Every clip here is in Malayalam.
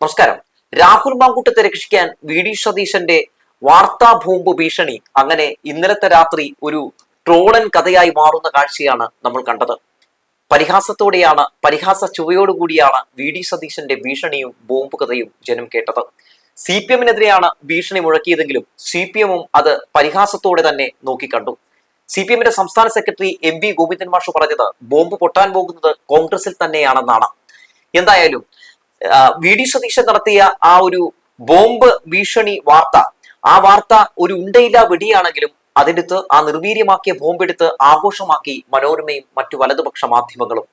നമസ്കാരം. രാഹുൽ മാങ്കൂട്ടത്തെ രക്ഷിക്കാൻ വി ഡി സതീശന്റെ വാർത്താ ബോംബ് ഭീഷണി അങ്ങനെ ഇന്നലത്തെ രാത്രി ഒരു ട്രോളൻ കഥയായി മാറുന്ന കാഴ്ചയാണ് നമ്മൾ കണ്ടത്. പരിഹാസത്തോടെയാണ് പരിഹാസ ചുവയോടുകൂടിയാണ് വി ഡി സതീശന്റെ ഭീഷണിയും ബോംബ് കഥയും ജനം കേട്ടത്. സി പി എമ്മിനെതിരെയാണ് ഭീഷണി മുഴക്കിയതെങ്കിലും സി പി എമ്മും അത് പരിഹാസത്തോടെ തന്നെ നോക്കിക്കണ്ടു. സി പി എമ്മിന്റെ സംസ്ഥാന സെക്രട്ടറി എം വി ഗോവിന്ദൻ മാഷു പറഞ്ഞത് ബോംബ് പൊട്ടാൻ പോകുന്നത് കോൺഗ്രസിൽ തന്നെയാണെന്നാണ്. എന്തായാലും വി ഡി സതീശൻ നടത്തിയ ആ ഒരു ബോംബ് ഭീഷണി വാർത്ത ആ വാർത്ത ഒരു ഉണ്ടയില്ല വെടിയാണെങ്കിലും അതിനടുത്ത് ആ നിർവീര്യമാക്കിയ ബോംബെടുത്ത് ആഘോഷമാക്കി മനോരമയും മറ്റു വലതുപക്ഷ മാധ്യമങ്ങളും.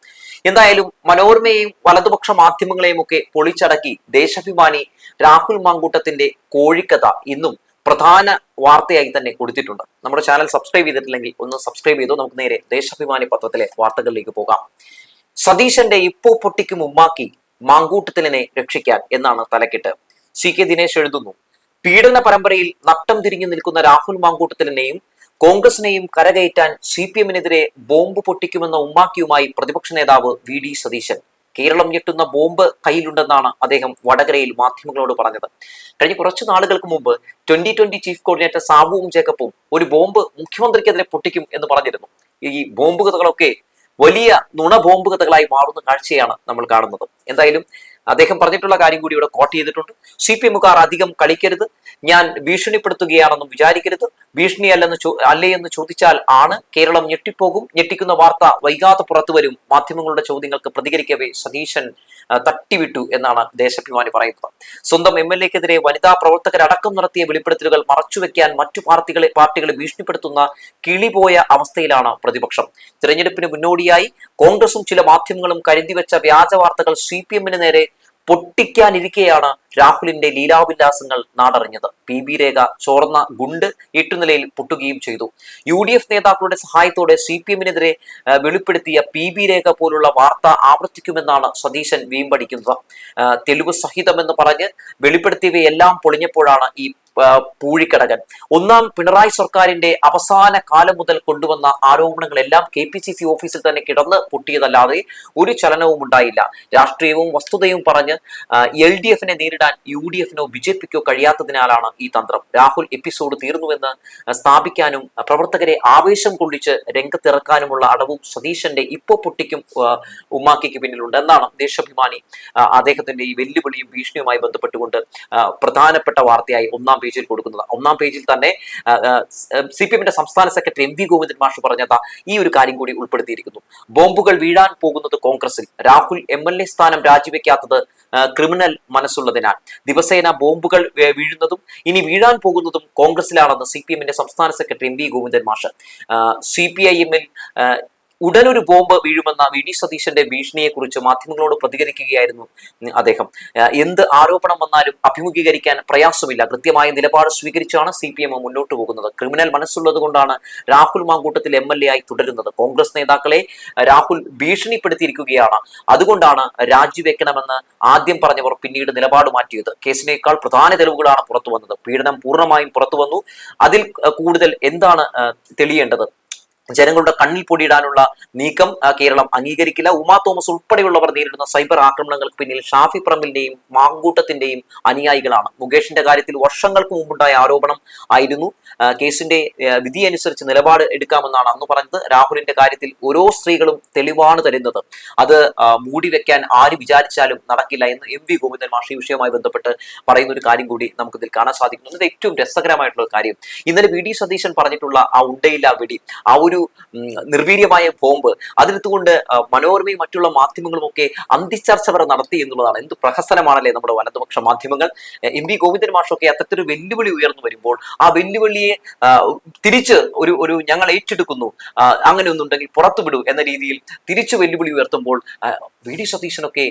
എന്തായാലും മനോരമയെയും വലതുപക്ഷ മാധ്യമങ്ങളെയും ഒക്കെ പൊളിച്ചടക്കി ദേശാഭിമാനി രാഹുൽ മാങ്കൂട്ടത്തിന്റെ കോഴിക്കഥ ഇന്നും പ്രധാന വാർത്തയായി തന്നെ കൊടുത്തിട്ടുണ്ട്. നമ്മുടെ ചാനൽ സബ്സ്ക്രൈബ് ചെയ്തിട്ടില്ലെങ്കിൽ ഒന്ന് സബ്സ്ക്രൈബ് ചെയ്തു നമുക്ക് നേരെ ദേശാഭിമാനി പത്രത്തിലെ വാർത്തകളിലേക്ക് പോകാം. സതീശന്റെ ഇപ്പോ പൊട്ടിക്കും ഉമ്മാക്കി മാങ്കൂട്ടത്തിലിനെ രക്ഷിക്കാൻ എന്നാണ് തലക്കെട്ട്. സി കെ ദിനേശ് എഴുതുന്നു പീഡന പരമ്പരയിൽ നട്ടം തിരിഞ്ഞു നിൽക്കുന്ന രാഹുൽ മാങ്കൂട്ടത്തിലിനെയും കോൺഗ്രസിനെയും കരകയറ്റാൻ സി പി എമ്മിനെതിരെ ബോംബ് പൊട്ടിക്കുമെന്ന ഉമ്മാക്കിയുമായി പ്രതിപക്ഷ നേതാവ് വി ഡി സതീശൻ. കേരളം ഞെട്ടുന്ന ബോംബ് കയ്യിലുണ്ടെന്നാണ് അദ്ദേഹം വടകരയിൽ മാധ്യമങ്ങളോട് പറഞ്ഞത്. കഴിഞ്ഞ കുറച്ച് നാളുകൾക്ക് മുമ്പ് ട്വന്റി ട്വന്റി ചീഫ് കോർഡിനേറ്റർ സാബുവും ജേക്കബും ഒരു ബോംബ് മുഖ്യമന്ത്രിക്കെതിരെ പൊട്ടിക്കും എന്ന് പറഞ്ഞിരുന്നു. ഈ ബോംബ് കഥകളൊക്കെ വലിയ നുണ ബോംബ് കഥകളായി മാറുന്ന കാഴ്ചയാണ് നമ്മൾ കാണുന്നത്. എന്തായാലും അദ്ദേഹം പറഞ്ഞിട്ടുള്ള കാര്യം കൂടി ഇവിടെ കോട്ട് ചെയ്തിട്ടുണ്ട്. സി പി എമ്മുകാർ അധികം കളിക്കരുത്. ഞാൻ ഭീഷണിപ്പെടുത്തുകയാണെന്നും വിചാരിക്കരുത്. ഭീഷണിയല്ലെന്ന് അല്ലേ എന്ന് ചോദിച്ചാൽ ആണ്. കേരളം ഞെട്ടിപ്പോകും. ഞെട്ടിക്കുന്ന വാർത്ത വൈകാതെ പുറത്തുവരും മാധ്യമങ്ങളുടെ ചോദ്യങ്ങൾക്ക് പ്രതികരിക്കവേ സതീശൻ തട്ടിവിട്ടു എന്നാണ് ദേശാഭിമാനി പറയുന്നത്. സ്വന്തം എം എൽ എക്കെതിരെ വനിതാ പ്രവർത്തകരടക്കം നടത്തിയ വെളിപ്പെടുത്തലുകൾ മറച്ചുവെക്കാൻ മറ്റു പാർട്ടികളെ പാർട്ടികളെ ഭീഷണിപ്പെടുത്തുന്ന കിളിപോയ അവസ്ഥയിലാണ് പ്രതിപക്ഷം. തിരഞ്ഞെടുപ്പിന് മുന്നോടിയായി കോൺഗ്രസും ചില മാധ്യമങ്ങളും കരുതിവെച്ച വ്യാജ വാർത്തകൾ സി നേരെ പൊട്ടിക്കാനിരിക്കെയാണ് രാഹുലിന്റെ ലീലാവിലാസങ്ങൾ നാടറിഞ്ഞത്. പി. ബി. രേഖ ചോർന്ന ഗുണ്ട് ഏറ്റുനിലയിൽ പൊട്ടുകയും ചെയ്തു. യു ഡി എഫ് നേതാക്കളുടെ സഹായത്തോടെ സി പി എമ്മിനെതിരെ വെളിപ്പെടുത്തിയ പി. ബി. രേഖ പോലുള്ള വാർത്ത ആവർത്തിക്കുമെന്നാണ് സതീശൻ വീമ്പടിക്കുന്നത്. തെലുഗു സഹിതമെന്ന് പറഞ്ഞ് വെളിപ്പെടുത്തിയവയെല്ലാം പൊളിഞ്ഞപ്പോഴാണ് ഈ പൂഴിക്കടകൻ. ഒന്നാം പിണറായി സർക്കാരിന്റെ അവസാന കാലം മുതൽ കൊണ്ടുവന്ന ആരോപണങ്ങളെല്ലാം കെ പി സി സി ഓഫീസിൽ തന്നെ കിടന്ന് പൊട്ടിയതല്ലാതെ ഒരു ചലനവും ഉണ്ടായില്ല. രാഷ്ട്രീയവും വസ്തുതയും പറഞ്ഞ് എൽ ഡി എഫിനെ നേരിടാൻ യു ഡി എഫിനോ ബി ജെ പിക്കോ കഴിയാത്തതിനാലാണ് ഈ തന്ത്രം. രാഹുൽ എപ്പിസോഡ് തീർന്നുവെന്ന് സ്ഥാപിക്കാനും പ്രവർത്തകരെ ആവേശം കൊള്ളിച്ച് രംഗത്തിറക്കാനുമുള്ള അടവും സതീശന്റെ ഇപ്പോ പൊട്ടിക്കും ഉമ്മാക്കിക്ക് പിന്നിലുണ്ട്. എന്നാണ് ദേശാഭിമാനി അദ്ദേഹത്തിന്റെ ഈ വെല്ലുവിളിയും ഭീഷണിയുമായി ബന്ധപ്പെട്ടുകൊണ്ട് പ്രധാനപ്പെട്ട വാർത്തയായി ഒന്നാം പേജിൽ കൊടുക്കുന്നത്. ഒന്നാം പേജിൽ തന്നെ സി പി എമ്മിന്റെ സംസ്ഥാന സെക്രട്ടറി എം വി ഗോവിന്ദൻ മാഷ് പറഞ്ഞത് ഈ ഒരു കാര്യം കൂടി ഉൾപ്പെടുത്തിയിരിക്കുന്നു. ബോംബുകൾ വീഴാൻ പോകുന്നത് കോൺഗ്രസിൽ രാഹുൽ എം എൽ എ സ്ഥാനം രാജിവെക്കാത്തത് ക്രിമിനൽ മനസ്സുള്ളതിനാൽ. ദിവസേന ബോംബുകൾ വീഴുന്നതും ഇനി വീഴാൻ പോകുന്നതും കോൺഗ്രസിലാണെന്ന് സി പി എമ്മിന്റെ സംസ്ഥാന സെക്രട്ടറി എം വി ഗോവിന്ദൻ മാഷ് സി പി ഐ എമ്മിൽ ഉടനൊരു ബോംബ് വീഴുമെന്ന വി ഡി സതീശന്റെ ഭീഷണിയെ കുറിച്ച് മാധ്യമങ്ങളോട് പ്രതികരിക്കുകയായിരുന്നു അദ്ദേഹം. എന്ത് ആരോപണം വന്നാലും അഭിമുഖീകരിക്കാൻ പ്രയാസമില്ല. കൃത്യമായ നിലപാട് സ്വീകരിച്ചാണ് സി പി എം മുന്നോട്ട് പോകുന്നത്. ക്രിമിനൽ മനസ്സുള്ളത് കൊണ്ടാണ് Rahul Mamkootathil M L A ആയി തുടരുന്നത്. കോൺഗ്രസ് നേതാക്കളെ രാഹുൽ ഭീഷണിപ്പെടുത്തിയിരിക്കുകയാണ്. അതുകൊണ്ടാണ് രാജിവെക്കണമെന്ന് ആദ്യം പറഞ്ഞവർ പിന്നീട് നിലപാട് മാറ്റിയത്. കേസിനേക്കാൾ പ്രധാന തെളിവുകളാണ് പുറത്തു വന്നത്. പീഡനം പൂർണമായും പുറത്തു വന്നു. അതിൽ കൂടുതൽ എന്താണ് തെളിയേണ്ടത്? ജനങ്ങളുടെ കണ്ണിൽ പൊടിയിടാനുള്ള നീക്കം കേരളം അംഗീകരിക്കില്ല. ഉമാ തോമസ് ഉൾപ്പെടെയുള്ളവർ നേരിടുന്ന സൈബർ ആക്രമണങ്ങൾക്ക് പിന്നിൽ ഷാഫി പ്രമ്പിന്റെയും മാങ്കൂട്ടത്തിന്റെയും അനുയായികളാണ്. മുകേഷിന്റെ കാര്യത്തിൽ വർഷങ്ങൾക്ക് മുമ്പുണ്ടായ ആരോപണം ആയിരുന്നു. കേസിന്റെ വിധി അനുസരിച്ച് നിലപാട് എടുക്കാമെന്നാണ് അന്ന് പറഞ്ഞത്. രാഹുലിന്റെ കാര്യത്തിൽ ഓരോ സ്ത്രീകളും തെളിവാണ് തരുന്നത്. അത് മൂടി വെക്കാൻ ആര് വിചാരിച്ചാലും നടക്കില്ല എന്ന് എം വി ഗോവിന്ദൻ മാഷി ഈ വിഷയവുമായി ബന്ധപ്പെട്ട് പറയുന്ന ഒരു കാര്യം കൂടി നമുക്കിതിൽ കാണാൻ സാധിക്കുന്നു. ഇത് ഏറ്റവും രസകരമായിട്ടുള്ള കാര്യം. ഇന്നലെ വി ഡി സതീശൻ പറഞ്ഞിട്ടുള്ള ആ ഉണ്ടയില്ല വെടി ആ ഒരു ഉം, നിർവീര്യമായ ബോംബ്. അതിലെത്തുകൊണ്ട് മനോരമയും മറ്റുള്ള മാധ്യമങ്ങളും ഒക്കെ അന്തിച്ചർച്ച വരെ നടത്തി എന്നുള്ളതാണ്. എന്ത് പ്രഹസനമാണല്ലേ നമ്മുടെ വലതുപക്ഷ മാധ്യമങ്ങൾ? എ, വി ഗോവിന്ദൻ മാഷൊക്കെ അത്തരത്തിലൊരു വെല്ലുവിളി ഉയർന്നു വരുമ്പോൾ ആ വെല്ലുവിളിയെ തിരിച്ച് ഒരു ഒരു ഞങ്ങൾ ഏറ്റെടുക്കുന്നു. അങ്ങനെ ഒന്നുണ്ടെങ്കിൽ പുറത്തു വിടൂ എന്ന രീതിയിൽ തിരിച്ചു വെല്ലുവിളി ഉയർത്തുമ്പോൾ വി ഡി സതീശനൊക്കെ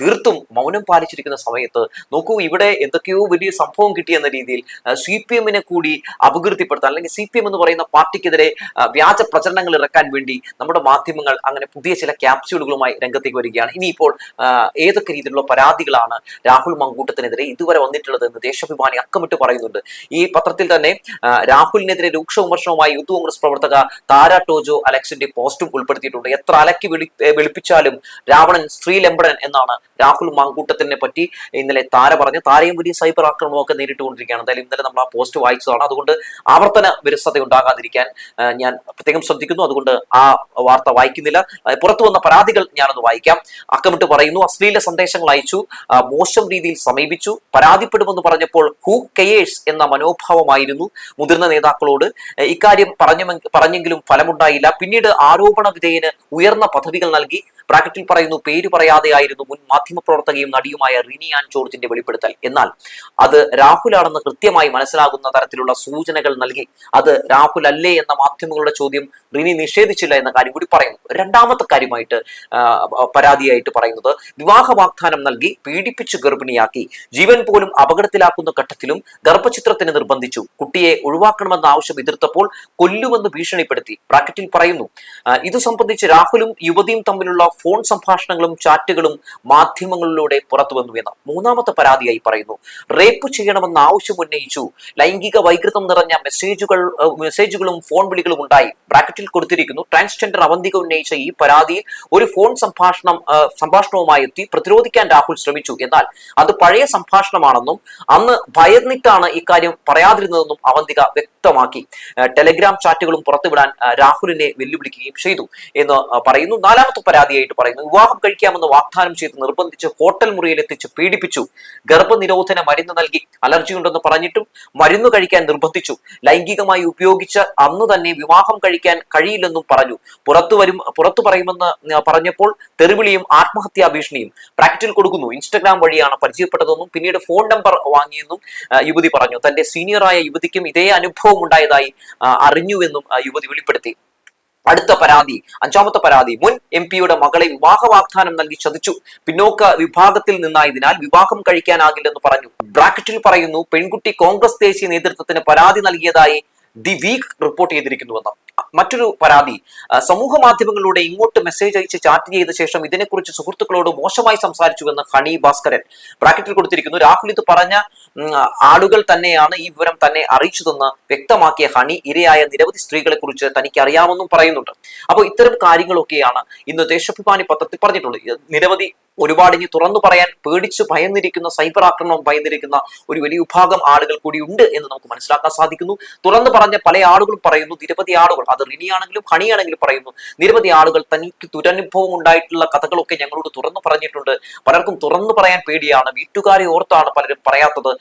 തീർത്തും മൗനം പാലിച്ചിരിക്കുന്ന സമയത്ത് നോക്കൂ ഇവിടെ എന്തൊക്കെയോ വലിയ സംഭവം കിട്ടിയെന്ന രീതിയിൽ സി പി എമ്മിനെ കൂടി അപകീർത്തിപ്പെടുത്താൻ അല്ലെങ്കിൽ സി പി എം എന്ന് പറയുന്ന പാർട്ടിക്കെതിരെ വ്യാജ വ്യാജ പ്രചരണങ്ങൾ ഇറക്കാൻ വേണ്ടി നമ്മുടെ മാധ്യമങ്ങൾ അങ്ങനെ പുതിയ ചില ക്യാപ്സ്യൂളുകളുമായി രംഗത്തേക്ക് വരികയാണ്. ഇനിയിപ്പോൾ ഏതൊക്കെ രീതിയിലുള്ള പരാതികളാണ് രാഹുൽ മങ്കൂട്ടത്തിനെതിരെ ഇതുവരെ വന്നിട്ടുള്ളത് എന്ന് ദേശാഭിമാനി അക്കമിട്ട് പറയുന്നുണ്ട്. ഈ പത്രത്തിൽ തന്നെ രാഹുലിനെതിരെ രൂക്ഷ വിമർശനവുമായി യൂത്ത് കോൺഗ്രസ് പ്രവർത്തക താര ടോജോ അലക്സിന്റെ പോസ്റ്റും ഉൾപ്പെടുത്തിയിട്ടുണ്ട്. എത്ര അലക്കി വിളി വിളിപ്പിച്ചാലും രാവണൻ സ്ത്രീലംബടൻ എന്നാണ് രാഹുൽ മാങ്കൂട്ടത്തിനെ പറ്റി ഇന്നലെ താര പറഞ്ഞു താരയും വലിയ സൈബർ ആക്രമണമൊക്കെ നേരിട്ടുകൊണ്ടിരിക്കുകയാണ്. എന്തായാലും ഇന്നലെ നമ്മൾ ആ പോസ്റ്റ് വായിച്ചതാണ്. അതുകൊണ്ട് ആവർത്തന വിരസത ഉണ്ടാകാതിരിക്കാൻ ഞാൻ പ്രത്യേകം ശ്രദ്ധിക്കുന്നു. അതുകൊണ്ട് ആ വാർത്ത വായിക്കുന്നില്ല. പുറത്തു വന്ന പരാതികൾ ഞാനൊന്ന് വായിക്കാം. അക്കമിട്ട് പറയുന്നു അശ്ലീല സന്ദേശങ്ങൾ അയച്ചു മോശം രീതിയിൽ സമീപിച്ചു പരാതിപ്പെടുമെന്ന് പറഞ്ഞപ്പോൾ ഹൂ കെയേഴ്സ് എന്ന മനോഭാവമായിരുന്നു മുതിർന്ന നേതാക്കളോട്. ഇക്കാര്യം പറഞ്ഞു പറഞ്ഞെങ്കിലും ഫലമുണ്ടായില്ല. പിന്നീട് ആരോപണ വിധേയന് ഉയർന്ന പദവികൾ നൽകി. ബ്രാക്കറ്റിൽ പറയുന്നു പേര് പറയാതെയായിരുന്നു മുൻ മാധ്യമപ്രവർത്തകയും നടിയുമായ റിനി ആൻ ജോർജിന്റെ വെളിപ്പെടുത്തൽ. എന്നാൽ അത് രാഹുലാണെന്ന് കൃത്യമായി മനസ്സിലാകുന്ന തരത്തിലുള്ള സൂചനകൾ നൽകി. അത് രാഹുൽ അല്ലേ എന്ന മാധ്യമങ്ങളുടെ ചോദ്യം റിനി നിഷേധിച്ചില്ല എന്ന കാര്യം കൂടി പറയുന്നു. രണ്ടാമത്തെ കാര്യമായിട്ട് പരാതിയായിട്ട് പറയുന്നത് വിവാഹ വാഗ്ദാനം നൽകി പീഡിപ്പിച്ച് ഗർഭിണിയാക്കി. ജീവൻ പോലും അപകടത്തിലാക്കുന്ന ഘട്ടത്തിലും ഗർഭചിത്രത്തിന് നിർബന്ധിച്ചു. കുട്ടിയെ ഒഴിവാക്കണമെന്ന ആവശ്യം എതിർത്തപ്പോൾ കൊല്ലുമെന്ന് ഭീഷണിപ്പെടുത്തി. ബ്രാക്കറ്റിൽ പറയുന്നു ഇത് സംബന്ധിച്ച് രാഹുലും യുവതിയും തമ്മിലുള്ള ഫോൺ സംഭാഷണങ്ങളും ചാറ്റുകളും മാധ്യമങ്ങളിലൂടെ പുറത്തു വന്നു എന്ന് മൂന്നാമത്തെ പരാതിയായി പറയുന്നു. റേപ്പ് ചെയ്യണമെന്ന ആവശ്യം ഉന്നയിച്ചു. ലൈംഗിക വൈകൃതം നിറഞ്ഞ മെസ്സേജുകൾ മെസ്സേജുകളും ഫോൺ വിളികളും ഉണ്ടായി. ബ്രാക്കറ്റിൽ കൊടുത്തിരിക്കുന്നു. ട്രാൻസ്ജെൻഡർ അവന്തിക ഉന്നയിച്ച ഈ പരാതിയിൽ ഒരു ഫോൺ സംഭാഷണം സംഭാഷണവുമായി എത്തി പ്രതിരോധിക്കാൻ രാഹുൽ ശ്രമിച്ചു. എന്നാൽ അത് പഴയ സംഭാഷണമാണെന്നും അന്ന് ഭയന്നിട്ടാണ് ഇക്കാര്യം പറയാതിരുന്നതെന്നും അവന്തിക വ്യക്തമാക്കി. ടെലഗ്രാം ചാറ്റുകളും പുറത്തുവിടാൻ രാഹുലിനെ വെല്ലുവിളിക്കുകയും ചെയ്തു എന്ന് പറയുന്നു. നാലാമത്തെ പരാതിയായിട്ട് പറയുന്നു. വിവാഹം കഴിക്കാമെന്ന് വാഗ്ദാനം ചെയ്ത് നിർബന്ധിച്ച് ഹോട്ടൽ മുറിയിൽ എത്തിച്ച് പീഡിപ്പിച്ചു. ഗർഭനിരോധന മരുന്ന് നൽകി. അലർജി ഉണ്ടെന്ന് പറഞ്ഞിട്ടും മരുന്ന് കഴിക്കാൻ നിർബന്ധിച്ചു. ലൈംഗികമായി ഉപയോഗിച്ച് അന്ന് തന്നെ വിവാഹം കഴിക്കാൻ കഴിയില്ലെന്നും പറഞ്ഞു. പുറത്തു വരും പുറത്തു പറയുമെന്ന് പറഞ്ഞപ്പോൾ തെറിവിളിയും ആത്മഹത്യാ ഭീഷണിയും പ്രാക്ടിൽ കൊടുക്കുന്നു. ഇൻസ്റ്റഗ്രാം വഴിയാണ് പരിചയപ്പെട്ടതെന്നും പിന്നീട് ഫോൺ നമ്പർ വാങ്ങിയെന്നും യുവതി പറഞ്ഞു. തന്റെ സീനിയറായ യുവതിക്കും ഇതേ അനുഭവം ഉണ്ടായതായി അറിഞ്ഞുവെന്നും യുവതി വെളിപ്പെടുത്തി. അടുത്ത പരാതി അഞ്ചാമത്തെ പരാതി. മുൻ എം പിയുടെ മകളെ വിവാഹ വാഗ്ദാനം നൽകി ചതിച്ചു. പിന്നോക്ക വിഭാഗത്തിൽ നിന്നായതിനാൽ വിവാഹം കഴിക്കാനാകില്ലെന്ന് പറഞ്ഞു. ബ്രാക്കറ്റിൽ പറയുന്നു പെൺകുട്ടി കോൺഗ്രസ് ദേശീയ നേതൃത്വത്തിന് പരാതി നൽകിയതായി ദി വീക്ക് റിപ്പോർട്ട് ചെയ്തിരിക്കുന്നുവെന്ന്. മറ്റൊരു പരാതി. സമൂഹ മാധ്യമങ്ങളിലൂടെ ഇങ്ങോട്ട് മെസ്സേജ് അയച്ച് ചാറ്റ് ചെയ്ത ശേഷം ഇതിനെക്കുറിച്ച് സുഹൃത്തുക്കളോട് മോശമായി സംസാരിച്ചു എന്ന് ഹണി ഭാസ്കരൻ ബ്രാക്കറ്റിൽ കൊടുത്തിരിക്കുന്നു. രാഹുൽ ഇത് പറഞ്ഞ ആളുകൾ തന്നെയാണ് ഈ വിവരം തന്നെ അറിയിച്ചതെന്ന് വ്യക്തമാക്കിയ ഹണി ഇരയായ നിരവധി സ്ത്രീകളെ കുറിച്ച് തനിക്ക് അറിയാമെന്നും പറയുന്നുണ്ട്. അപ്പോൾ ഇത്തരം കാര്യങ്ങളൊക്കെയാണ് ഇന്ന് ദേശാഭിമാനി പത്രത്തിൽ പറഞ്ഞിട്ടുള്ളത്. നിരവധി ഒരുപാട് ഇനി തുറന്നു പറയാൻ പേടിച്ച് ഭയന്നിരിക്കുന്ന സൈബർ ആക്രമണം ഭയന്നിരിക്കുന്ന ഒരു വലിയ വിഭാഗം ആളുകൾ കൂടി ഉണ്ട് എന്ന് നമുക്ക് മനസ്സിലാക്കാൻ സാധിക്കുന്നു. തുറന്നു പറഞ്ഞ പല ആളുകളും പറയുന്നു നിരവധി ആളുകൾ അത് റിനിയാണെങ്കിലും ഹണിയാണെങ്കിലും പറയുന്നു നിരവധി ആളുകൾ തനിക്ക് ദുരനുഭവം ഉണ്ടായിട്ടുള്ള കഥകളൊക്കെ ഞങ്ങളോട് തുറന്നു പറഞ്ഞിട്ടുണ്ട്. പലർക്കും തുറന്നു പറയാൻ പേടിയാണ് വീട്ടുകാരെ ഓർത്താണ് പലരും പറയാത്തത്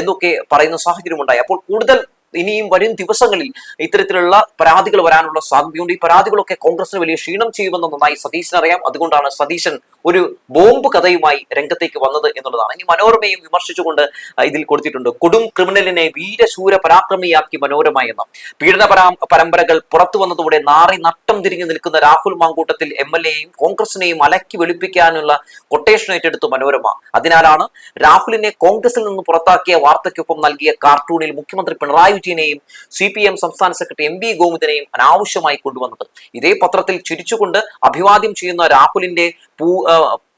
എന്നൊക്കെ പറയുന്ന സാഹചര്യം ഉണ്ടായി അപ്പോൾ കൂടുതൽ ഇനിയും വരും ദിവസങ്ങളിൽ ഇത്തരത്തിലുള്ള പരാതികൾ വരാനുള്ള സാധ്യതയുണ്ട്. ഈ പരാതികളൊക്കെ കോൺഗ്രസിന് വലിയ ക്ഷീണം ചെയ്യുമെന്ന് നന്നായി സതീശൻ അറിയാം. അതുകൊണ്ടാണ് സതീശൻ ഒരു ബോംബ് കഥയുമായി രംഗത്തേക്ക് വന്നത് എന്നുള്ളതാണ്. ഇനി മനോരമയും വിമർശിച്ചുകൊണ്ട് ഇതിൽ കൊടുത്തിട്ടുണ്ട്. കൊടും ക്രിമിനലിനെ വീരശൂര പരാക്രമിയാക്കി മനോരമ എന്ന പീഡന പരമ്പരകൾ പുറത്തു വന്നതോടെ നാറി നട്ടം തിരിഞ്ഞു നിൽക്കുന്ന രാഹുൽ മാങ്കൂട്ടത്തിൽ എം എൽ എയും കോൺഗ്രസിനെയും അലക്കി വെളുപ്പിക്കാനുള്ള കൊട്ടേഷൻ ഏറ്റെടുത്തു മനോരമ. അതിനാലാണ് രാഹുലിനെ കോൺഗ്രസിൽ നിന്ന് പുറത്താക്കിയ വാർത്തയ്ക്കൊപ്പം നൽകിയ കാർട്ടൂണിൽ മുഖ്യമന്ത്രി പിണറായി വിജയനെയും സി പി എം സംസ്ഥാന സെക്രട്ടറി എം വി ഗോവിന്ദനെയും അനാവശ്യമായി കൊണ്ടുവന്നത്. ഇതേ പത്രത്തിൽ ചിരിച്ചുകൊണ്ട് അഭിവാദ്യം ചെയ്യുന്ന രാഹുലിന്റെ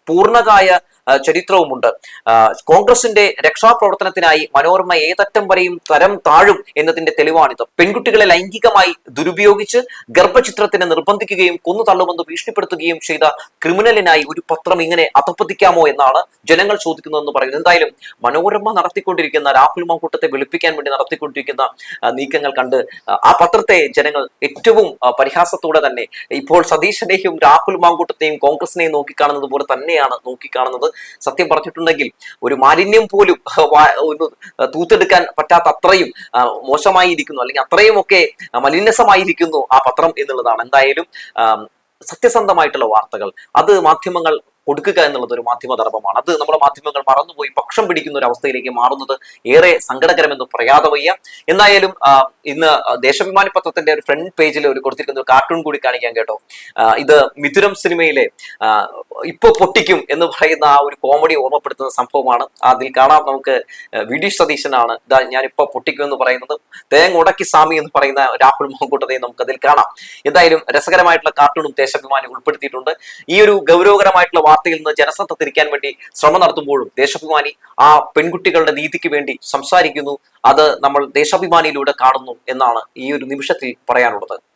പൂർണകായ ചരിത്രവുമുണ്ട്. കോൺഗ്രസിന്റെ രക്ഷാപ്രവർത്തനത്തിനായി മനോരമ ഏതറ്റം വരെയും തരം താഴും എന്നതിന്റെ തെളിവാണിത്. പെൺകുട്ടികളെ ലൈംഗികമായി ദുരുപയോഗിച്ച് ഗർഭചിത്രത്തിന് നിർബന്ധിക്കുകയും കൊന്നു തള്ളുമെന്ന് ഭീഷണിപ്പെടുത്തുകയും ചെയ്ത ക്രിമിനലിനായി ഒരു പത്രം ഇങ്ങനെ അധപ്പതിക്കാമോ എന്നാണ് ജനങ്ങൾ ചോദിക്കുന്നതെന്ന് പറയുന്നത്. എന്തായാലും മനോരമ നടത്തിക്കൊണ്ടിരിക്കുന്ന രാഹുൽ മാങ്കൂട്ടത്തെ വെളുപ്പിക്കാൻ വേണ്ടി നടത്തിക്കൊണ്ടിരിക്കുന്ന നീക്കങ്ങൾ കണ്ട് ആ പത്രത്തെ ജനങ്ങൾ ഏറ്റവും പരിഹാസത്തോടെ തന്നെ ഇപ്പോൾ സതീശനെയും രാഹുൽ മാങ്കൂട്ടത്തെയും കോൺഗ്രസിനെയും നോക്കിക്കാണുന്നത് പോലെ തന്നെയാണ് നോക്കിക്കാണുന്നത്. സത്യം പറഞ്ഞിട്ടുണ്ടെങ്കിൽ ഒരു മാലിന്യം പോലും ഒന്ന് തൂത്തെടുക്കാൻ പറ്റാത്ത അത്രയും മോശമായിരിക്കുന്നു. അല്ലെങ്കിൽ അത്രയും ഒക്കെ മലിനസമായിരിക്കുന്നു ആ പത്രം എന്നുള്ളതാണ്. എന്തായാലും സത്യസന്ധമായിട്ടുള്ള വാർത്തകൾ. അത് മാധ്യമങ്ങൾ കൊടുക്കുക എന്നുള്ളത് ഒരു മാധ്യമ ധർമ്മമാണ്. അത് നമ്മുടെ മാധ്യമങ്ങൾ മറന്നുപോയി പക്ഷം പിടിക്കുന്ന ഒരു അവസ്ഥയിലേക്ക് മാറുന്നത് ഏറെ സങ്കടകരമെന്ന് പറയാതെ വയ്യ എന്തായാലും ആ, ഇന്ന് ദേശാഭിമാനി പത്രത്തിന്റെ ഒരു ഫ്രണ്ട് പേജിൽ ഒരു കൊടുത്തിരിക്കുന്ന ഒരു കാർട്ടൂൺ കൂടി കാണിക്കാൻ കേട്ടോ. ഇത് മിഥുരം സിനിമയിലെ ഇപ്പൊ പൊട്ടിക്കും എന്ന് പറയുന്ന ആ ഒരു കോമഡി ഓർമ്മപ്പെടുത്തുന്ന സംഭവമാണ്. അതിൽ കാണാം നമുക്ക് വിഡീഷ് സതീശനാണ്. ഇതാ ഞാൻ ഇപ്പൊ പൊട്ടിക്കും എന്ന് പറയുന്നത്. തേങ്ങ ഉടക്കി സ്വാമി എന്ന് പറയുന്ന രാഹുൽ മോഹൻകുട്ടനെ നമുക്ക് അതിൽ കാണാം. എന്തായാലും രസകരമായിട്ടുള്ള കാർട്ടൂണും ദേശാഭിമാനി ഉൾപ്പെടുത്തിയിട്ടുണ്ട്. ഈ ഒരു ഗൗരവകരമായിട്ടുള്ള വാർത്തയിൽ നിന്ന് ജനശ്രദ്ധ തിരിക്കാൻ വേണ്ടി ശ്രമം നടത്തുമ്പോഴും ദേശാഭിമാനി ആ പെൺകുട്ടികളുടെ നീതിക്ക് വേണ്ടി സംസാരിക്കുന്നു. അത് നമ്മൾ ദേശാഭിമാനിയിലൂടെ കാണുന്നു എന്നാണ് ഈ ഒരു നിമിഷത്തിൽ പറയാനുള്ളത്.